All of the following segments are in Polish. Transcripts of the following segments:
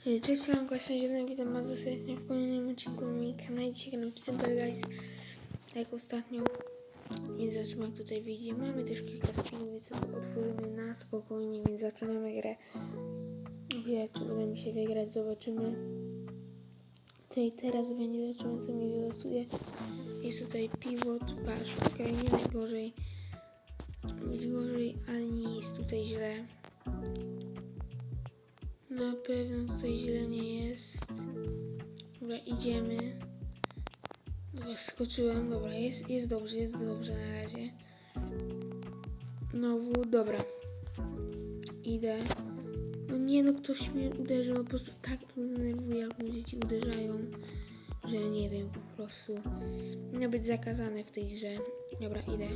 Cześć, mam Kwestią Zielony, witam bardzo serdecznie w kolejnym odcinku na moim kanale. Dzisiaj Simple Guys, jak ostatnio. Więc zobaczymy jak tutaj wyjdzie. Mamy też kilka spinów, więc otworzymy na spokojnie, więc zaczynamy grę. Widać, czy uda mi się wygrać, zobaczymy. Tutaj teraz będzie, zobaczymy co mi wylosuje. Jest tutaj pivot, patrz, okej, nie najgorzej. Być gorzej, ale nie jest tutaj źle. Na pewno tutaj źle nie jest. Dobra, idziemy. Dobra, skoczyłem. Dobra, jest, jest dobrze, jest dobrze na razie. Znowu, dobra. Idę. No nie no, ktoś mnie uderzył, po prostu tak to denerwuje, jak ludzie ci uderzają, że nie wiem, po prostu. Miał być zakazane w tej grze. Dobra, idę.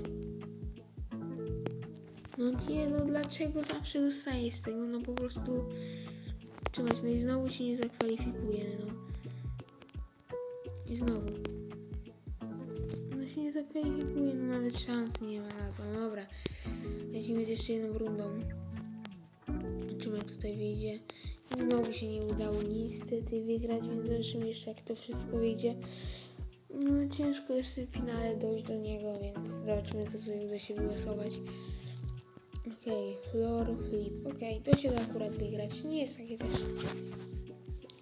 No nie no, dlaczego zawsze dostaję z tego? No po prostu... Trzymać, no i znowu się nie zakwalifikuje, no. I znowu. No się nie zakwalifikuje, no nawet szans nie ma na to. No dobra, lecimy z jeszcze jedną rundą. Zobaczymy jak tutaj wyjdzie. Znowu się nie udało niestety wygrać, więc zobaczymy jeszcze jak to wszystko wyjdzie. No ciężko jest w finale dojść do niego, więc zobaczymy co tutaj uda się wylosować. Okej, Flor, Flip. Okej, to się da akurat wygrać. Nie jest takie też.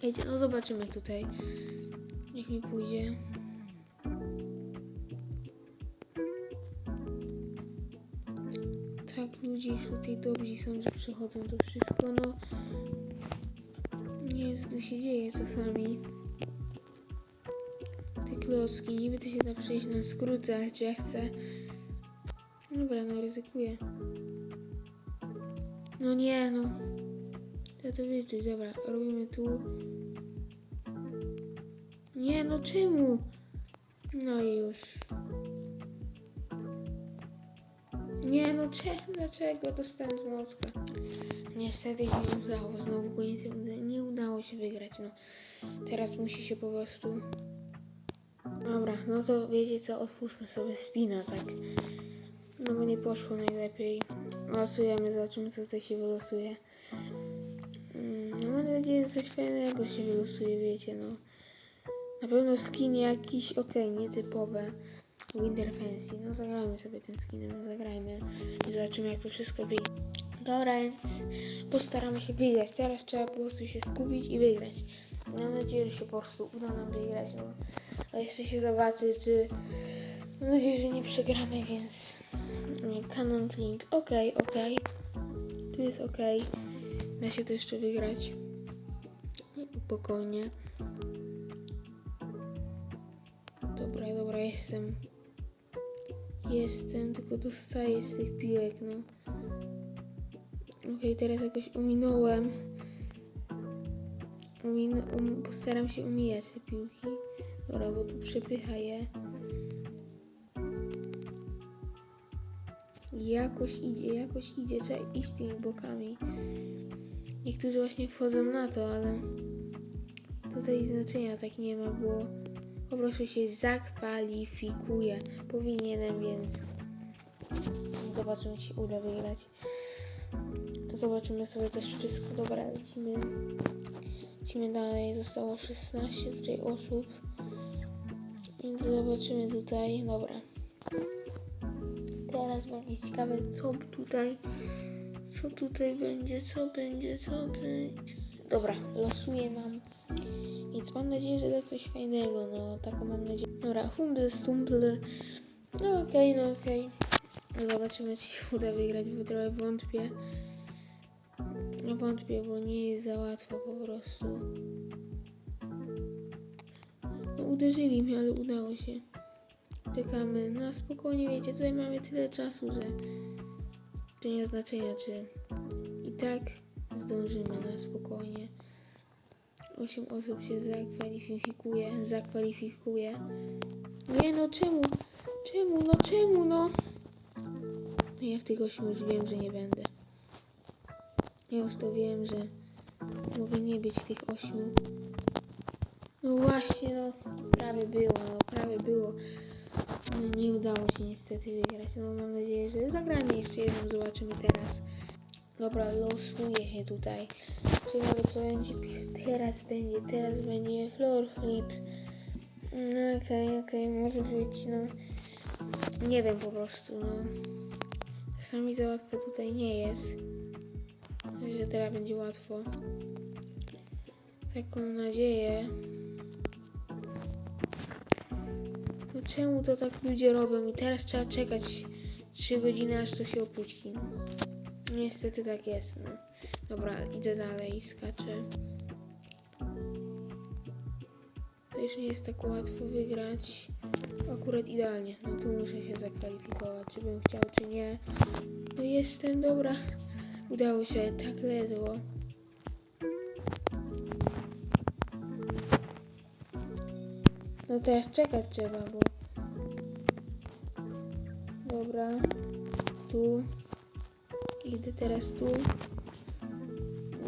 Wiecie, no zobaczymy tutaj. Jak mi pójdzie. Tak, ludzie tutaj dobrzy są, że przychodzą to wszystko, no. Nie wiem, co tu się dzieje czasami. Te klocki, niby to się da przejść na skróty, ale czy ja chcę? Dobra, no ryzykuję. No nie, no. Ja to wyczuć, dobra, robimy tu. Nie, no czemu? No i już. Nie, no cze, dlaczego dostałem z młotka? Niestety się nie udało, znowu go nie nie udało się wygrać, no. Teraz musi się po prostu... Dobra, no to wiecie co, otwórzmy sobie spina, tak. No bo nie poszło najlepiej. Losujemy, zobaczymy co tutaj się wylosuje. Mm, No mam nadzieję, że coś fajnego się wylosuje, wiecie, no. Na pewno skin jakiś, okej, nietypowe. Winter Fancy, no zagrajmy sobie tym skinem, zagrajmy i zobaczymy jak to wszystko wyjdzie. Dobra, więc postaramy się wygrać. Teraz trzeba po prostu się skupić i wygrać. Mam nadzieję, że się po prostu uda nam wygrać, no. A jeszcze się zobaczy, czy... Mam nadzieję, że nie przegramy, więc... Nie, Canon Link. Okej, okej. Tu jest okej. Da się to jeszcze wygrać. Spokojnie. Dobra, dobra, jestem. Jestem, tylko dostaję z tych piłek, no. Okej, teraz jakoś uminąłem. Umin um, postaram się umijać te piłki. Dobra, bo tu przepycha je. Jakoś idzie, jakoś idzie, trzeba iść tymi bokami. Niektórzy właśnie wchodzą na to, ale tutaj znaczenia tak nie ma, bo po prostu się zakwalifikuje. Powinienem, więc zobaczymy, czy uda wygrać. Zobaczymy sobie też wszystko. Dobra, lecimy. Lecimy dalej. Zostało 16 tutaj osób. Więc zobaczymy tutaj. Dobra. Teraz będzie ciekawe, co tutaj, co tutaj będzie, co będzie, co będzie. Dobra, losuje nam. Więc mam nadzieję, że da coś fajnego, no taką mam nadzieję. Dobra, humble, stumble. No okej, no okej. Zobaczymy, czy się uda wygrać, bo trochę wątpię. No wątpię, bo nie jest za łatwo po prostu. No uderzyli mnie, ale udało się. Czekamy. No spokojnie, wiecie, tutaj mamy tyle czasu, że to nie ma znaczenia, czy i tak zdążymy na spokojnie. 8 osób się zakwalifikuje, zakwalifikuje. Nie no, czemu? Czemu? No czemu, no? No ja w tych 8 już wiem, że nie będę. Ja już to wiem, że mogę nie być w tych 8. No właśnie, no prawie było, no prawie było. No, nie udało się niestety wygrać. No mam nadzieję, że zagramy jeszcze jedną, zobaczymy teraz. Dobra, losuje się tutaj. Ciekawe co będzie. Teraz będzie, teraz będzie floor flip. No okej, okej, może być, no. Nie wiem po prostu, no. Czasami za łatwo tutaj nie jest. Że teraz będzie łatwo. Taką nadzieję. Czemu to tak ludzie robią i teraz trzeba czekać 3 godziny aż to się opuści. Niestety tak jest, no. Dobra, idę dalej, skaczę. To już nie jest tak łatwo wygrać. Akurat idealnie. No tu muszę się zakwalifikować, czy bym chciał, czy nie. No jestem, dobra. Udało się, tak ledwo. No teraz czekać trzeba, bo... Dobra. Tu. Idę teraz tu.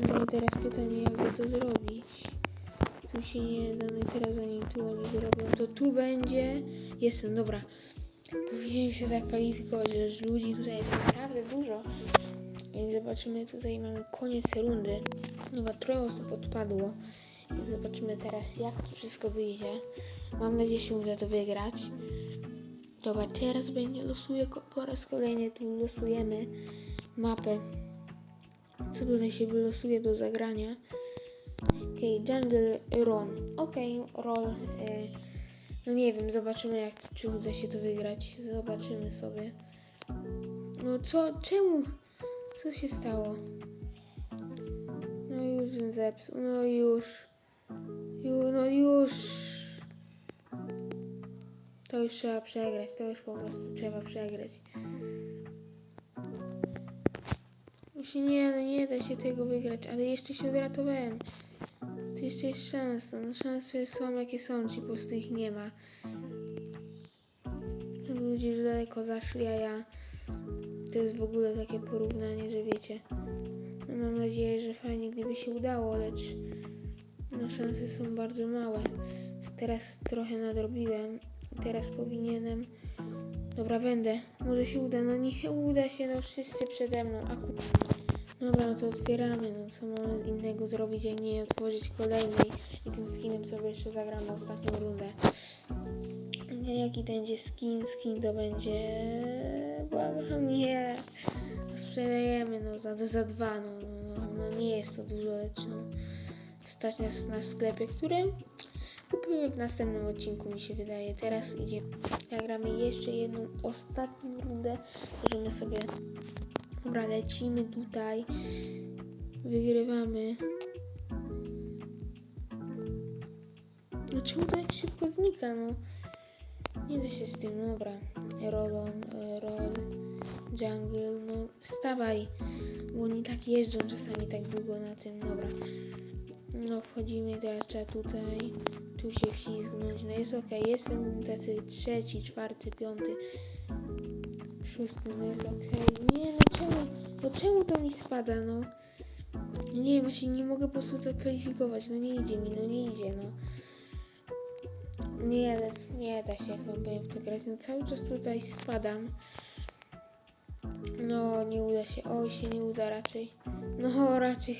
No i teraz pytanie, jakby to zrobić. Tu się nie da, no i teraz zanim tu oni zrobią, to tu będzie. Jestem, dobra. Powinienem się zakwalifikować, że ludzi tutaj jest naprawdę dużo. Więc zobaczymy, tutaj mamy koniec rundy. Chyba trochę osób odpadło. Więc zobaczymy teraz, jak to wszystko wyjdzie. Mam nadzieję, że się uda to wygrać. Dobra, teraz będzie losuję po raz kolejny. Tu losujemy mapę. Co tutaj się wylosuje do zagrania? Okej, Jungle Run. Okej, roll. Y, no nie wiem, zobaczymy jak czy uda się to wygrać. Zobaczymy sobie. No co, czemu? Co się stało? No już zepsuł, no już. Ju, no już. To już trzeba przegrać, to już po prostu trzeba przegrać. Już nie, no nie da się tego wygrać, ale jeszcze się odratowałem. To jeszcze jest szansa, no szanse są jakie są, ci po prostu ich nie ma. Ludzie już daleko zaszli, a ja... To jest w ogóle takie porównanie, że wiecie. No mam nadzieję, że fajnie gdyby się udało, lecz no szanse są bardzo małe. Teraz trochę nadrobiłem. Teraz powinienem. Dobra, będę. Może się uda. No nie uda się, no wszyscy przede mną. Aku... Dobra, no to otwieramy. No co mamy innego zrobić, jak nie otworzyć kolejnej. I tym skinem sobie jeszcze zagramy ostatnią rundę. Jaki będzie skin? Skin to będzie... Błagam, nie. Sprzedajemy, no za, za dwa, no, no, no, nie jest to dużo, lecz no stać nas na sklepie, który kupimy w następnym odcinku, mi się wydaje. Teraz idziemy, nagramy jeszcze jedną, ostatnią rundę, możemy sobie, dobra, lecimy tutaj, wygrywamy. No czemu to tak szybko znika, no? Nie da się z tym, no dobra. Roll on, e, roll, jungle, no stawaj, bo oni tak jeżdżą czasami tak długo na tym, dobra. No wchodzimy teraz trzeba tutaj, tu się wślizgnąć, no jest okej, jestem tacy trzeci, czwarty, piąty, szósty, no jest okej. Nie, no czemu, no czemu to mi spada, no? No Nie wiem, się nie mogę po prostu zakwalifikować, no nie idzie mi, no nie idzie, no. Nie, da- nie da się w to grać, no cały czas tutaj spadam. No, nie uda się, oj się nie uda raczej. No, raczej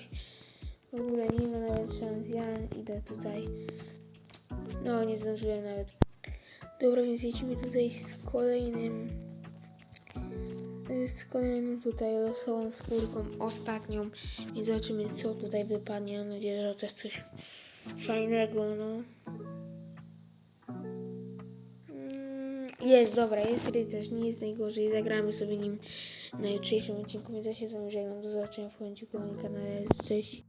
w ogóle nie ma nawet szans, ja idę tutaj. No, nie zdążyłem nawet. Dobra, więc jedziemy tutaj z kolejnym z kolejną tutaj losową skórką, ostatnią. Więc zobaczymy co tutaj wypadnie. Mam nadzieję, że też coś fajnego, no. Mm, Jest, dobra, jest rycerz, nie jest najgorzej. Zagramy sobie nim na jutrzejszym odcinku, więc ja się z wami żegnam. Do zobaczenia w końcu na kanale. Cześć.